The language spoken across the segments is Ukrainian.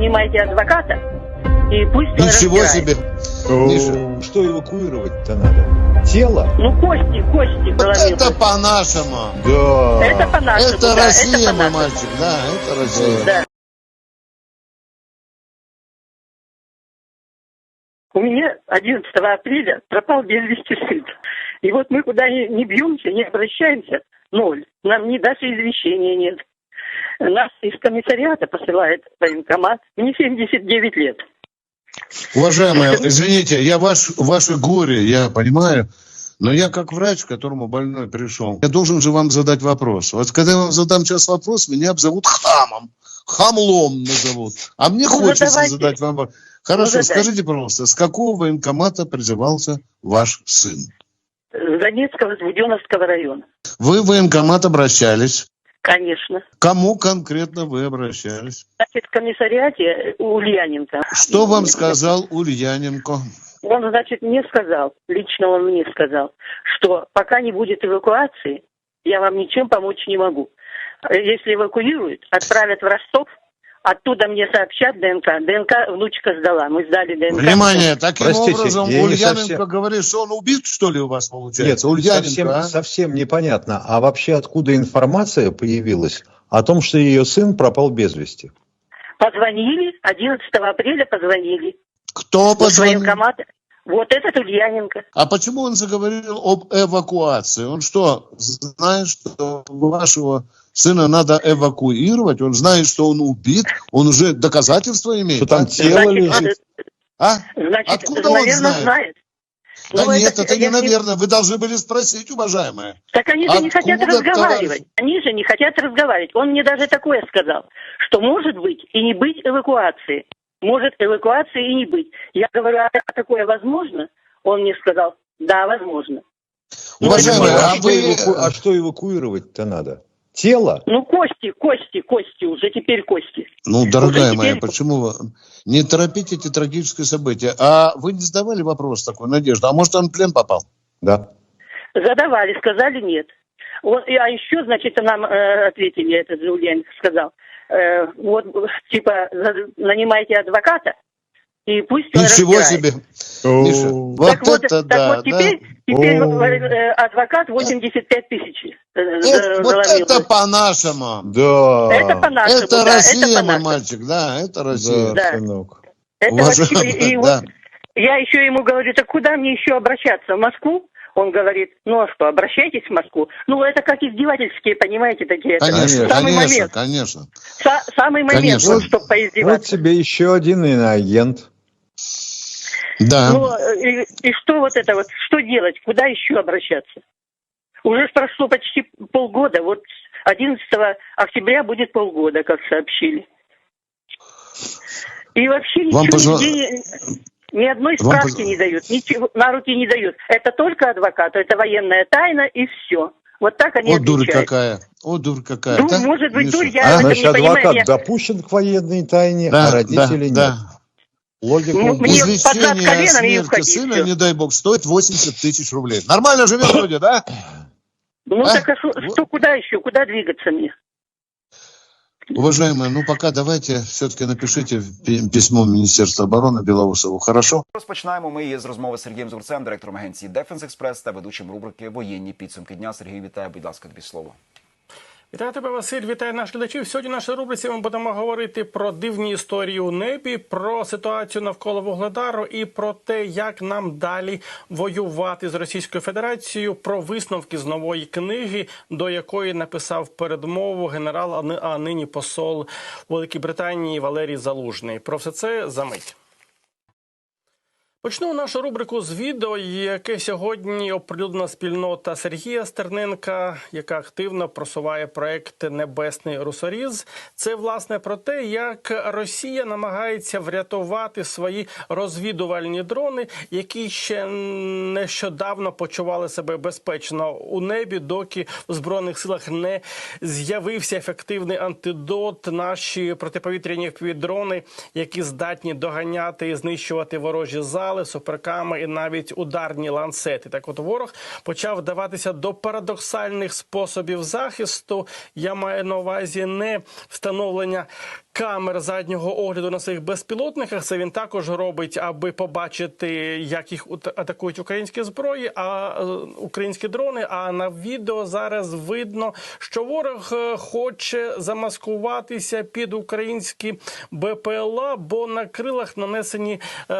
Снимайте адвоката, и пусть он Ничего разбирается. себе. Миша. Что эвакуировать-то надо? Тело? Ну, кости, кости Вот это по-нашему. Да. Это по-нашему, Это да, Россия, это мой по-нашему. мальчик, да, это Россия. Да. У меня 11 апреля пропал без вести сын. И вот мы куда ни, ни бьемся, не обращаемся, ноль. Нам ни даже извещения нет. Нас из комиссариата посылает военкомат. Мне 79 лет. Уважаемые, извините, я ваш, ваше горе, я понимаю, но я как врач, к которому больной пришел, я должен же вам задать вопрос. Вот когда я вам задам сейчас вопрос, меня обзовут хамом, хамлом назовут. А мне Ну, хочется задавайте. задать вам вопрос. Хорошо, Ну, скажите, пожалуйста, с какого военкомата призывался ваш сын? С Донецкого, с района. Вы в военкомат обращались. Конечно. Кому конкретно вы обращались? Значит, в комиссариате у Ульяненко. Что вам сказал Ульяненко? Он, значит, мне сказал, лично он мне сказал, что пока не будет эвакуации, я вам ничем помочь не могу. Если эвакуируют, отправят в Ростов, оттуда мне сообщат ДНК. ДНК внучка сдала, мы сдали ДНК. Внимание, таким Простите, образом Ульяненко совсем- говорит, что он убит, что ли, у вас Нет, получается? Ульяненко, совсем, а? совсем непонятно. А вообще откуда информация появилась о том, что ее сын пропал без вести? Позвонили, 11 апреля позвонили. Кто позвонил? военкомат. Вот этот Ульяненко. А почему он заговорил об эвакуации? Он что, знает, что вашего сына надо эвакуировать? Он знает, что он убит? Он уже доказательства имеет? Что там а? тело Значит, лежит? А? Значит, Откуда он наверное, знает? знает. Да Ну, нет, это, не я наверное. Вы должны были спросить, уважаемые. Так они же не хотят разговаривать. товарищ? Они же не хотят разговаривать. Он мне даже такое сказал, что может быть и не быть эвакуации. Может эвакуации и не быть. Я говорю, а такое возможно? Он мне сказал, да, возможно. Ну, Уважаемые, это а, вы... эваку- а что эвакуировать-то надо? Тело? Ну, кости, кости, кости, уже теперь кости. Ну, дорогая Уже моя, теперь- почему вы не торопите эти трагические события? А вы не задавали вопрос такой, Надежда? А может, он в плен попал? Да. Задавали, сказали нет. Вот, а еще, значит, нам э, ответили, этот же сказал, э, вот, типа, нанимайте адвоката, и пусть он Ничего себе. Миша, вот так вот, это так да, вот теперь, теперь О. э, адвокат 85 тысяч э. Это, за- вот это по-нашему. Да. Это по-нашему, Это да, Россия, это мой по-нашему. мальчик, да, это Россия. Да, сынок. Это вообще, и вот я еще ему говорю, так куда мне еще обращаться, в Москву? Он говорит, ну а что, обращайтесь в Москву. Ну это как издевательские, понимаете, такие. это Конечно, самый конечно, момент, конечно. са- самый момент, Конечно. вот, чтобы Вот поиздеваться. тебе еще один иноагент. Да. Ну э, и, и что вот это вот, что делать, куда еще обращаться? Уже прошло почти полгода, вот 11 октября будет полгода, как сообщили. И вообще Вам ничего позва- нигде ни одной Вам справки позва- не дают, ничего на руки не дают. Это только адвокату, это военная тайна и все. Вот так они О, дурь отвечают. какая. О, дурь какая. Дурь, да? может быть, Миша, дурь, я а? Значит, не понимаю, адвокат я- допущен к военной тайне, Да, а родители да, нет. да. Логика. Ну, вот мне здесь. под зад Извещение о коленом и смерти входить, сына, всё. не дай бог, стоит 80 тысяч рублей. Нормально живем вроде, да? Ну А? так а что, Вот. что, куда еще, куда двигаться мне? Уважаемые, ну пока давайте все-таки напишите пи- письмо в Министерство обороны Белоусову, хорошо? Розпочинаємо ми з розмови з Сергієм Зурцем, директором агенції Дефенс Експрес та ведучим рубрики Воєнні підсумки дня. Сергій, вітаю, будь ласка, тобі слово. Вітаю тебе, Василь. Вітаю наших глядачів. Сьогодні в нашій рубриці ми будемо говорити про дивні історії у небі, про ситуацію навколо Вугледару і про те, як нам далі воювати з Російською Федерацією, про висновки з нової книги, до якої написав передмову генерал, а ни- а нині посол Великій Британії Валерій Залужний. Про все це за мить. Почну нашу рубрику з відео, яке сьогодні оприлюднена спільнота Сергія Стерненка, яка активно просуває проект Небесний Русоріз. Це власне про те, як Росія намагається врятувати свої розвідувальні дрони, які ще нещодавно почували себе безпечно у небі, доки в збройних силах не з'явився ефективний антидот. Наші протиповітряні дрони, які здатні доганяти і знищувати ворожі зали, суперками і навіть ударні ланцети. Так, от ворог почав вдаватися до парадоксальних способів захисту. Я маю на увазі не встановлення камер заднього огляду на своїх безпілотниках. Це він також робить, аби побачити, як їх атакують українські зброї, а е, українські дрони. А на відео зараз видно, що ворог е, хоче замаскуватися під українські БПЛА, бо на крилах нанесені е,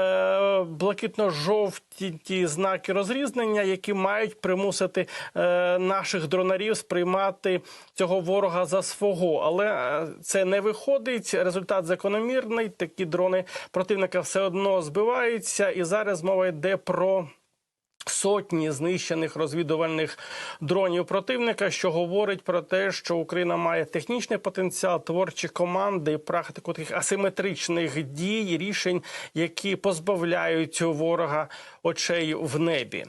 блакитно-жовті ті знаки розрізнення, які мають примусити е, наших дронарів сприймати цього ворога за свого. Але е, це не виходить. Результат закономірний. Такі дрони противника все одно збиваються, і зараз мова йде про. Сотні знищених розвідувальних дронів противника, що говорить про те, що Україна має технічний потенціал, творчі команди практику таких асиметричних дій, рішень, які позбавляють ворога очей в небі.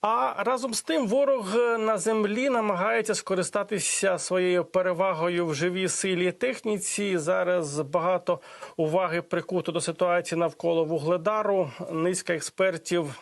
А разом з тим, ворог на землі намагається скористатися своєю перевагою в живій силі і техніці. Зараз багато уваги прикуто до ситуації навколо вугледару. Низка експертів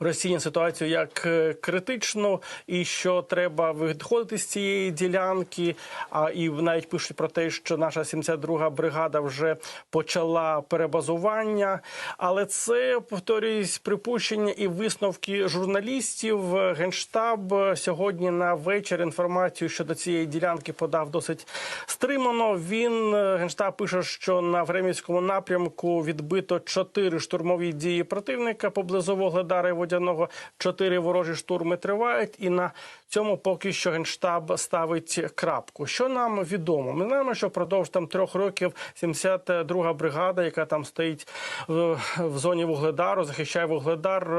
розцінює ситуацію як е, критичну, і що треба виходити з цієї ділянки. А і навіть пишуть про те, що наша 72-га бригада вже почала перебазування. Але це повторюсь припущення і висновки журналістів. Генштаб сьогодні на вечір інформацію щодо цієї ділянки подав досить стримано. Він е, генштаб пише, що на Времівському напрямку відбито чотири штурмові дії противника поблизу Вогледара Водяного. Чотири ворожі штурми тривають, і на цьому поки що генштаб ставить крапку. Що нам відомо? Ми знаємо, що впродовж там трьох років 72-га бригада, яка там стоїть в, зоні Вугледару, захищає Вугледар,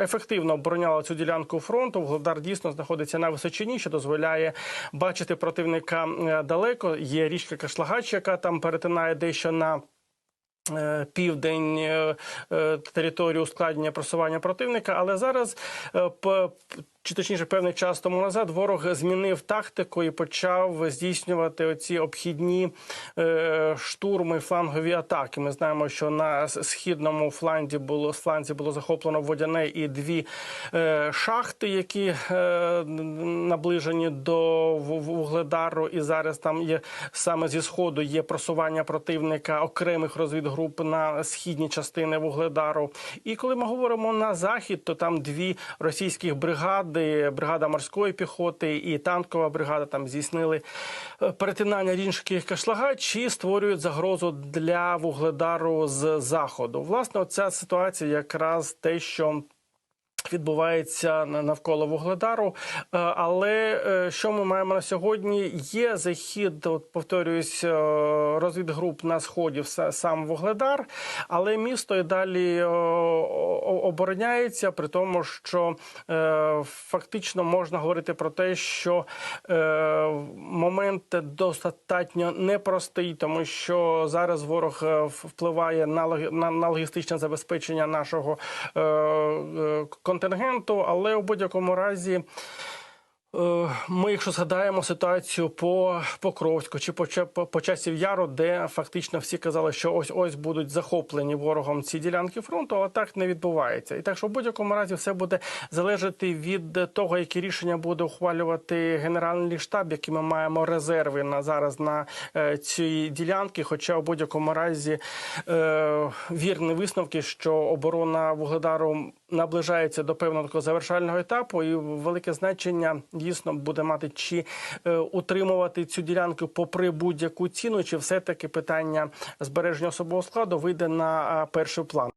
ефективно обороняла цю ділянку фронту. Вугледар дійсно знаходиться на височині, що дозволяє бачити противника е, далеко. Є річка Кашлагач, яка там перетинає дещо на. Е, Південь е, е, територію ускладнення просування противника, але зараз чи точніше певний час тому назад ворог змінив тактику і почав здійснювати оці обхідні е, штурми, флангові атаки. Ми знаємо, що на східному фланзі було фланзі було захоплено водяне і дві е, шахти, які е, наближені до вугледару. І зараз там є саме зі сходу є просування противника окремих розвідгруп на східні частини вугледару. І коли ми говоримо на захід, то там дві російських бригади, бригада морської піхоти і танкова бригада там здійснили е, перетинання річки Кашлагач і створюють загрозу для вугледару з заходу. Власне, ця ситуація якраз те, що відбувається на- навколо вугледару. Е, Але е, що ми маємо на сьогодні? Є захід, от повторююсь, е, розвідгруп на сході сам вугледар, але місто і далі обороняється, при тому, що фактично можна говорити про те, що момент достатньо непростий, тому що зараз ворог впливає на логістичне забезпечення нашого е, контингенту, але у будь-якому разі. Е, Ми, якщо згадаємо ситуацію по Покровську чи по, по, по часів Яру, де фактично всі казали, що ось ось будуть захоплені ворогом ці ділянки фронту, але так не відбувається. І так, що в будь-якому разі все буде залежати від того, які рішення буде ухвалювати генеральний штаб, які ми маємо резерви на зараз на е, ці ділянки. Хоча в будь-якому разі е, вірні висновки, що оборона вугледару наближається до певного такого завершального етапу, і велике значення дійсно буде мати чи е, утримувати цю ділянку попри будь-яку ціну, чи все таки питання збереження особового складу вийде на е, перший план.